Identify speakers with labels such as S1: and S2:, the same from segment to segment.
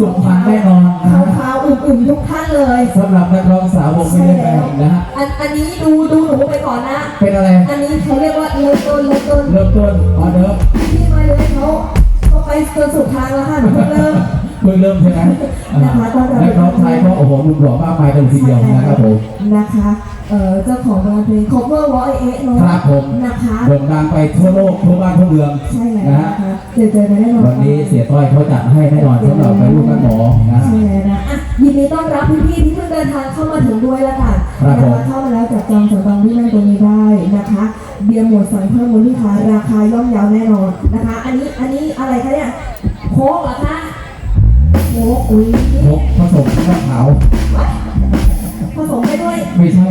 S1: สุขมันแน่นอนนะ
S2: ขาว
S1: ฮะ
S2: ขาวๆอุ่นๆทุกท่านเลย
S1: สำหรับนักร้องสาววงไม่ได้แบนนะฮะ
S2: อันอันนี้ดูดูหนูไปก่อนนะ
S1: เป็นอะไร
S2: อันนี้เขาเรียกว่าเริ่มต้นเริ่มต้น
S1: เริ่มต้นออเดิร์ฟ
S2: ที่มาเลยเขาเขาไปจนสุดทางแล้วค่ะหนูเพิ่งเริ่ม
S1: เพิ่งเริ่มใช่ไหมอ่า
S2: นะคะต้อนรับ
S1: นักร้องไทยก็โอ้โหหนุ่มหล่อมากมายกันทีเดียวนะครับผม
S2: นะคะเอ่อเจ้าของงานเพลง cover วอเอะเนาะ
S1: ครับผม
S2: นะคะ
S1: โด่งดังไปทั่วโลกทั่วบ้านทั่วเมือง
S2: ใช่แล้ว
S1: นะ
S2: นะ
S1: ฮะ
S2: คะเจอเจอกันแน่นอน
S1: วันนี้เสียต้อยเขาจัดให้แน่นอนสำหรับไปลูกกันหมอนะฮะ
S2: ใช่แล้วนะอะยินดีต้อนรับพี่ๆที่เพิ่งเดินทางเข้ามาถึงด้วยละกัน
S1: ครับ
S2: นะ
S1: ผม
S2: คะเข้ามาแล้วจับจองสำรองที่นั่งตรงนี้ได้นะคะ เบียร์หมวดสั่งเพิ่มมูลค่าราคาย่อมเยาแน่นอนนะคะ อันนี้อันนี้อะไรคะเนี่ยโค้กเหรอคะ โค้กอุ้ย
S1: พกผสมข้าวขาว
S2: ผสมไปด้วย
S1: ไม่ใช่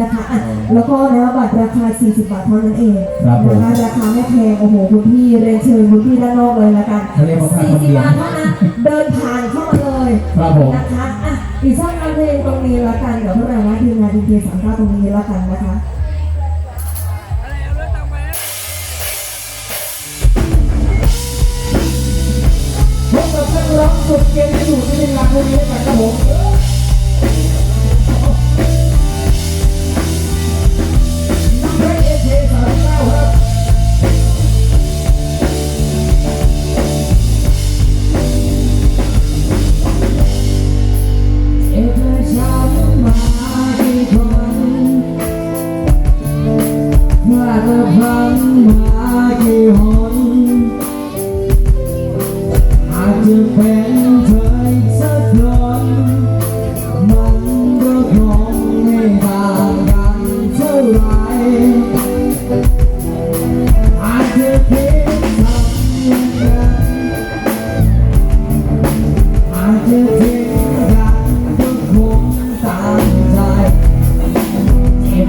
S2: นะคะอะแล้วก็นะบัตรราคา 40 บาทเท่านั้นเอง
S1: ครับผม
S2: นะคะราคาไม่แพงโอ้โหคุณพี่เรียนเชิญคุณพี่ด้านนอกเลยละกัน
S1: เขาเรียกว่าค่าธรรม
S2: 40
S1: เนีย
S2: บามทเท่านั้นเดินผ่านเข้ามาเลย
S1: ครับผม
S2: นะคะอะอีกช่องทางเพลงตรงนี้ละกันเดี๋ยวพวกเราว่าทีมงานดีเจสามเก้าตรงนี้ละกันนะคะ
S1: ก่งที่อยู่ที่งานพวกนี้กันครับผมน้ำเพชรเอเจสามเก้าครับ
S2: เอกฉันมาที่คนเมื่อเธอพังมากี่หนอ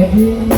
S1: Every